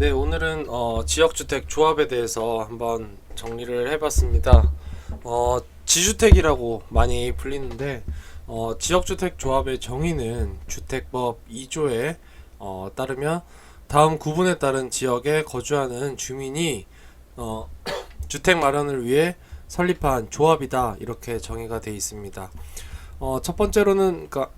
네, 오늘은 어, 지역주택 조합에 대해서 한번 정리를 해봤습니다. 어, 지주택이라고 많이 불리는데 어, 지역주택 조합의 정의는 주택법 2조에 어, 따르면 다음 구분에 따른 지역에 거주하는 주민이 어, 주택 마련을 위해 설립한 조합이다 이렇게 정의가 되어 있습니다. 어, 첫 번째로는 그러니까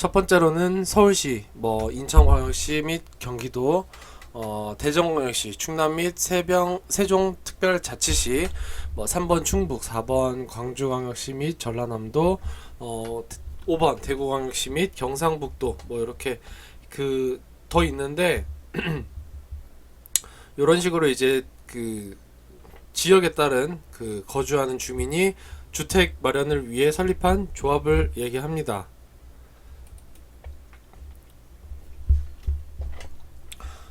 첫 번째로는 서울시, 뭐 인천광역시 및 경기도, 어, 대전광역시, 충남 및 세병, 세종특별자치시, 뭐 3번 충북, 4번 광주광역시 및 전라남도, 어, 5번 대구광역시 및 경상북도, 뭐 이렇게 그 더 있는데 이런 식으로 이제 그 지역에 따른 그 거주하는 주민이 주택 마련을 위해 설립한 조합을 얘기합니다.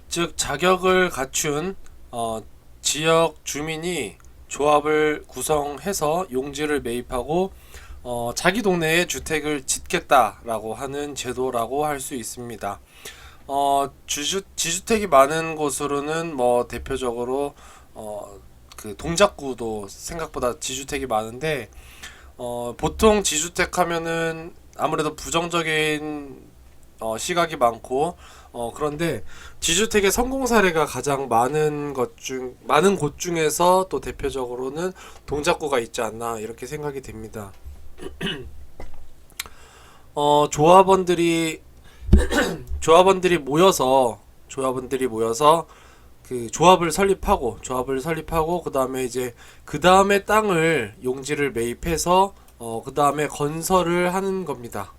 즉 자격을 갖춘 어, 지역 주민이 조합을 구성해서 용지를 매입하고 어, 자기 동네에 주택을 짓겠다라고 하는 제도라고 할 수 있습니다. 어, 주주, 지주택이 많은 곳으로는 뭐 대표적으로 어, 그 동작구도 생각보다 지주택이 많은데 어, 보통 지주택 하면은 아무래도 부정적인 어, 시각이 많고 어, 그런데 지주택의 성공 사례가 가장 많은 것 중, 많은 곳 중에서 또 대표적으로는 동작구가 있지 않나 이렇게 생각이 됩니다. 어, 조합원들이, 조합원들이 모여서, 조합원들이 모여서 그 조합을 설립하고, 조합을 설립하고, 그 다음에 이제, 그 다음에 땅을 용지를 매입해서, 어, 그 다음에 건설을 하는 겁니다.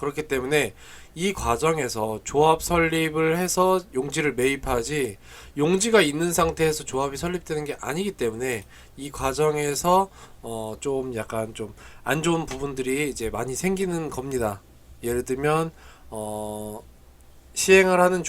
그렇기 때문에 이 과정에서 조합 설립을 해서 용지를 매입하지 용지가 있는 상태에서 조합이 설립되는 게 아니기 때문에 이 과정에서 어 좀 약간 좀 안 좋은 부분들이 이제 많이 생기는 겁니다. 예를 들면 어 시행을 하는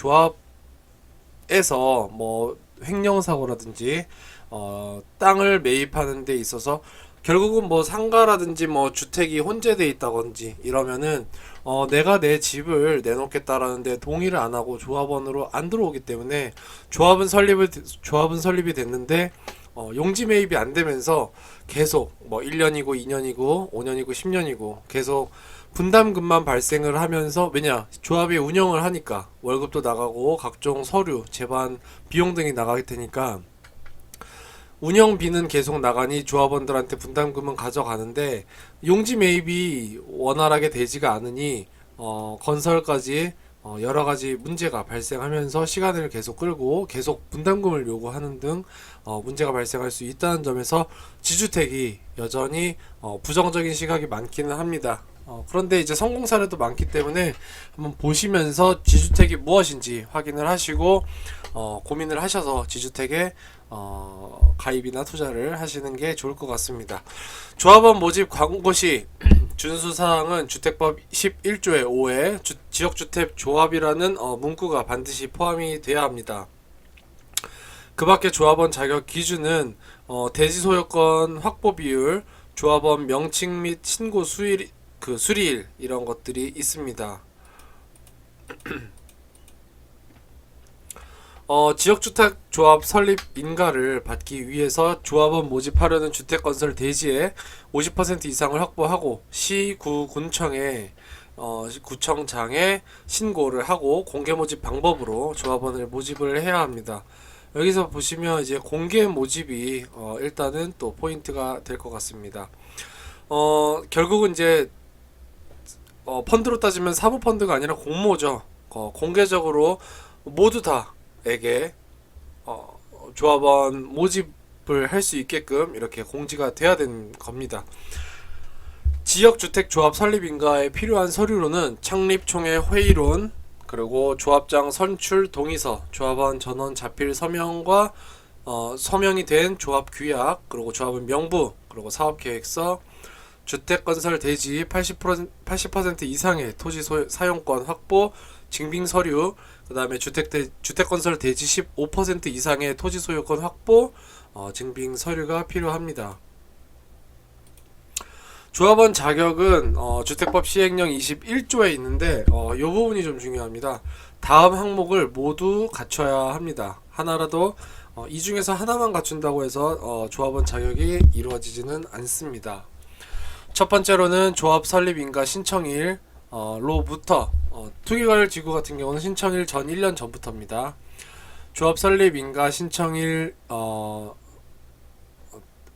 조합에서 뭐 횡령 사고라든지 어 땅을 매입하는 데 있어서 결국은 뭐 상가라든지 뭐 주택이 혼재돼 있다든지 이러면은 어 내가 내 집을 내놓겠다라는데 동의를 안 하고 조합원으로 안 들어오기 때문에 조합은 설립을 조합은 설립이 됐는데 어 용지 매입이 안 되면서 계속 뭐 1년이고 2년이고 5년이고 10년이고 계속 분담금만 발생을 하면서 왜냐 조합이 운영을 하니까 월급도 나가고 각종 서류 제반 비용 등이 나가게 되니까 운영비는 계속 나가니 조합원들한테 분담금은 가져가는데 용지 매입이 원활하게 되지가 않으니 어, 건설까지 어, 여러 가지 문제가 발생하면서 시간을 계속 끌고 계속 분담금을 요구하는 등 어, 문제가 발생할 수 있다는 점에서 지주택이 여전히 어, 부정적인 시각이 많기는 합니다. 어, 그런데 이제 성공 사례도 많기 때문에 한번 보시면서 지주택이 무엇인지 확인을 하시고 어, 고민을 하셔서 지주택에 어, 가입이나 투자를 하시는 게 좋을 것 같습니다. 조합원 모집 광고 시 준수사항은 주택법 11조의 5에 주, 지역주택 조합이라는 어, 문구가 반드시 포함이 돼야 합니다. 그 밖에 조합원 자격 기준은 어, 대지 소유권 확보 비율, 조합원 명칭 및 신고 수일 그 수리일 이런 것들이 있습니다. 어, 지역주택 조합 설립 인가를 받기 위해서 조합원 모집하려는 주택건설 대지의 50% 이상을 확보하고 시, 구, 군청에 어, 구청장에 신고를 하고 공개 모집 방법으로 조합원을 모집을 해야 합니다. 여기서 보시면 이제 공개 모집이 어, 일단은 또 포인트가 될 것 같습니다. 어, 결국은 이제 어, 펀드로 따지면 사모펀드가 아니라 공모죠. 어, 공개적으로 모두 다 에게 어, 조합원 모집을 할 수 있게끔 이렇게 공지가 돼야 되는 겁니다. 지역주택조합 설립인가에 필요한 서류로는 창립총회 회의론, 그리고 조합장 선출 동의서, 조합원 전원 자필 서명과 어, 서명이 된 조합 규약, 그리고 조합원 명부, 그리고 사업 계획서, 주택 건설 대지 80% 80% 이상의 토지 소유, 사용권 확보, 증빙 서류, 그 다음에 주택 대, 주택 건설 대지 15% 이상의 토지 소유권 확보, 어, 증빙 서류가 필요합니다. 조합원 자격은 어, 주택법 시행령 21조에 있는데 어, 이 부분이 좀 중요합니다. 다음 항목을 모두 갖춰야 합니다. 하나라도 어, 이 중에서 하나만 갖춘다고 해서 어, 조합원 자격이 이루어지지는 않습니다. 첫 번째로는 조합 설립인가 신청일 어, 로부터 어, 투기과열지구 같은 경우는 신청일 전 1년 전부터입니다. 조합 설립 인가 신청일 어,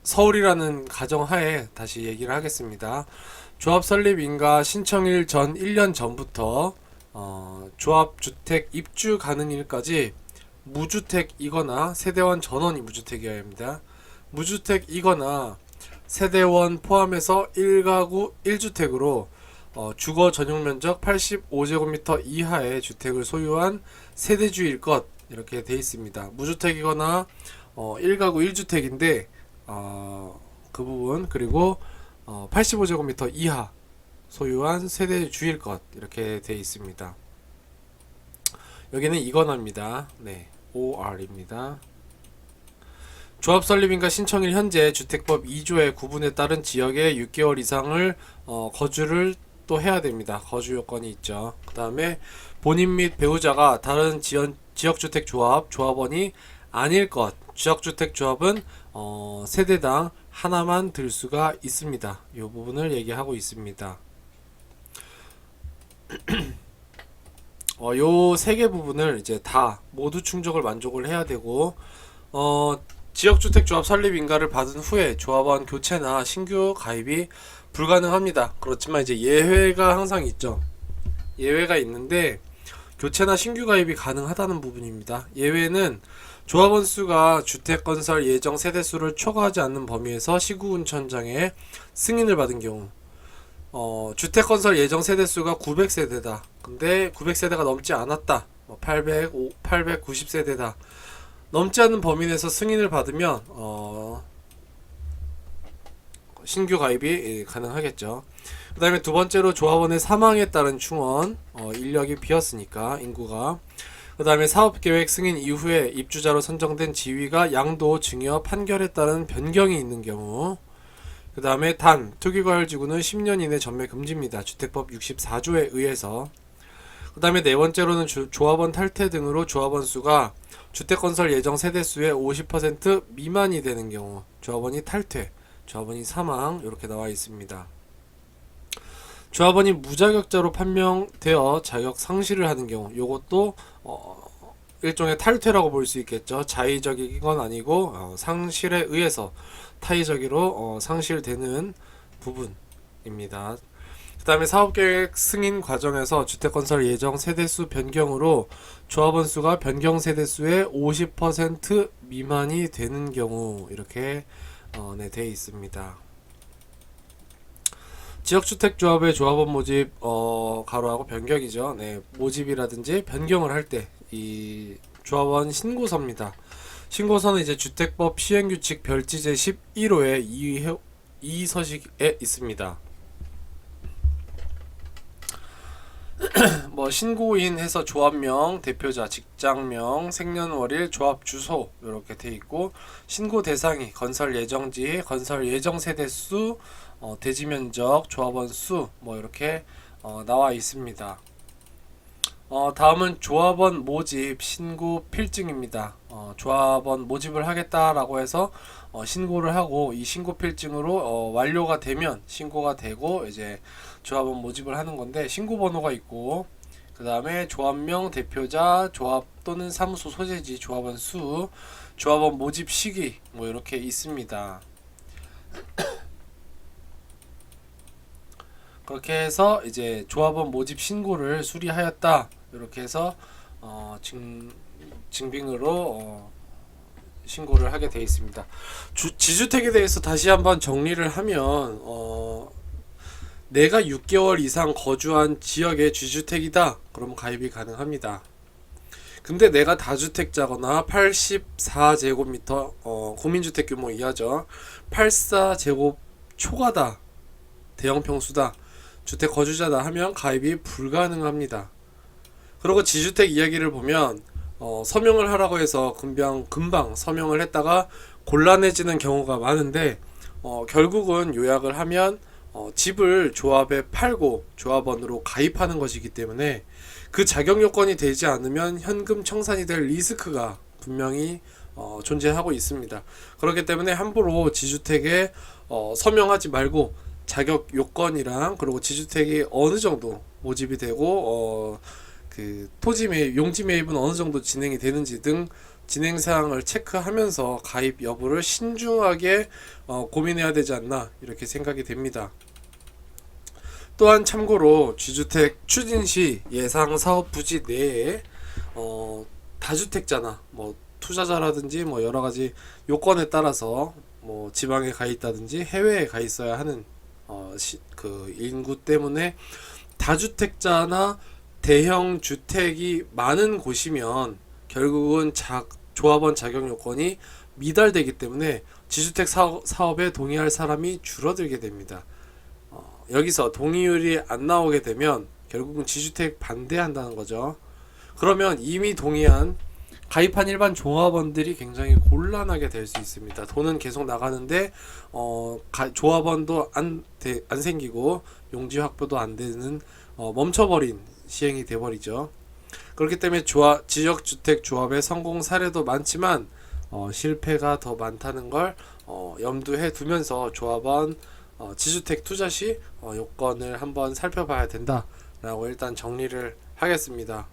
서울이라는 가정하에 다시 얘기를 하겠습니다. 조합 설립 인가 신청일 전 1년 전부터 어, 조합 주택 입주 가능일까지 무주택이거나 세대원 전원이 무주택이어야 합니다. 무주택이거나 세대원 포함해서 1가구 1주택으로 어, 주거 전용 면적 85제곱미터 이하의 주택을 소유한 세대주일 것 이렇게 돼 있습니다. 무주택이거나 어, 1가구 1주택인데 어, 그 부분 그리고 어, 85제곱미터 이하 소유한 세대주일 것 이렇게 돼 있습니다. 여기는 이건화입니다. 네, OR입니다. 조합 설립인가 신청일 현재 주택법 2조의 구분에 따른 지역에 6개월 이상을 어, 거주를 또 해야 됩니다. 거주 요건이 있죠. 그 다음에 본인 및 배우자가 다른 지연, 지역주택 조합, 조합원이 아닐 것. 지역주택 조합은 어, 세대당 하나만 들 수가 있습니다. 이 부분을 얘기하고 있습니다. 어, 요 세 개 부분을 이제 다 모두 충족을 만족을 해야 되고 어, 지역주택조합 설립 인가를 받은 후에 조합원 교체나 신규 가입이 불가능합니다. 그렇지만 이제 예외가 항상 있죠. 예외가 있는데 교체나 신규 가입이 가능하다는 부분입니다. 예외는 조합원 수가 주택 건설 예정 세대 수를 초과하지 않는 범위에서 시구운천장에 승인을 받은 경우 어, 주택 건설 예정 세대 수가 900세대다. 근데 900세대가 넘지 않았다. 뭐 800, 890세대다. 넘지 않는 범위 내에서 승인을 받으면 어, 신규 가입이 예, 가능하겠죠. 그 다음에 두 번째로 조합원의 사망에 따른 충원, 어, 인력이 비었으니까 인구가. 그 다음에 사업계획 승인 이후에 입주자로 선정된 지위가 양도 증여 판결에 따른 변경이 있는 경우. 그 다음에 단 투기과열지구는 10년 이내 전매 금지입니다. 주택법 64조에 의해서. 그 다음에 네 번째로는 주- 조합원 탈퇴 등으로 조합원 수가 주택건설 예정 세대수의 50% 미만이 되는 경우 조합원이 탈퇴, 조합원이 사망 이렇게 나와 있습니다. 조합원이 무자격자로 판명되어 자격 상실을 하는 경우 요것도 어, 일종의 탈퇴라고 볼 수 있겠죠. 자의적인 건 아니고 어, 상실에 의해서 타의적으로 어, 상실되는 부분입니다. 그 다음에 사업계획 승인 과정에서 주택건설 예정 세대수 변경으로 조합원 수가 변경 세대수의 50% 미만이 되는 경우 이렇게 어, 네, 돼 있습니다. 지역주택조합의 조합원 모집 어, 가로하고 변경이죠. 네, 모집이라든지 변경을 할 때 이 조합원 신고서입니다. 신고서는 이제 주택법 시행규칙 별지제 11호에 이, 이 서식에 있습니다. 뭐 신고인 해서 조합명, 대표자, 직장명, 생년월일, 조합 주소 이렇게 돼 있고 신고 대상이 건설 예정지, 건설 예정 세대 수, 어, 대지 면적, 조합원 수 뭐 이렇게 어, 나와 있습니다. 어, 다음은 조합원 모집 신고 필증입니다. 어, 조합원 모집을 하겠다라고 해서 어, 신고를 하고 이 신고 필증으로 어, 완료가 되면 신고가 되고 이제 조합원 모집을 하는 건데 신고 번호가 있고 그 다음에 조합명, 대표자, 조합 또는 사무소 소재지, 조합원 수, 조합원 모집 시기 뭐 이렇게 있습니다. 그렇게 해서 이제 조합원 모집 신고를 수리하였다 이렇게 해서 어, 증, 증빙으로 어, 신고를 하게 되어 있습니다. 주, 지주택에 대해서 다시 한번 정리를 하면 어, 내가 6개월 이상 거주한 지역의 지주택이다 그러면 가입이 가능합니다. 근데 내가 다주택자거나 84제곱미터 어, 국민주택 규모 이하죠. 84제곱 초과다. 대형 평수다. 주택 거주자다 하면 가입이 불가능합니다. 그리고 지주택 이야기를 보면 어, 서명을 하라고 해서 금방 금방 서명을 했다가 곤란해지는 경우가 많은데 어, 결국은 요약을 하면 어, 집을 조합에 팔고 조합원으로 가입하는 것이기 때문에 그 자격 요건이 되지 않으면 현금 청산이 될 리스크가 분명히 어, 존재하고 있습니다. 그렇기 때문에 함부로 지주택에 어, 서명하지 말고 자격 요건이랑 그리고 지주택이 어느 정도 모집이 되고 어, 그 토지 매입, 용지 매입은 어느 정도 진행이 되는지 등 진행 사항을 체크하면서 가입 여부를 신중하게 어, 고민해야 되지 않나 이렇게 생각이 됩니다. 또한 참고로 쥐주택 추진 시 예상 사업 부지 내에 어, 다주택자나 뭐 투자자라든지 뭐 여러 가지 요건에 따라서 뭐 지방에 가 있다든지 해외에 가 있어야 하는 어, 시, 그 인구 때문에 다주택자나 대형 주택이 많은 곳이면 결국은 자, 조합원 자격 요건이 미달되기 때문에 지주택 사업, 사업 에 동의할 사람이 줄어들게 됩니다. 어, 여기서 동의율이 안 나오게 되면 결국은 지주택 반대한다는 거죠. 그러면 이미 동의한 가입한 일반 종합원들이 굉장히 곤란하게 될 수 있습니다. 돈은 계속 나가는데 어, 가- 조합원도 안, 돼- 안 생기고 용지 확보도 안 되는 어, 멈춰버린 시행이 돼버리죠. 그렇기 때문에 조합, 지역주택 조합의 성공 사례도 많지만 어, 실패가 더 많다는 걸 어, 염두해 두면서 조합원 어, 지주택 투자 시 어, 요건을 한번 살펴봐야 된다라고 일단 정리를 하겠습니다.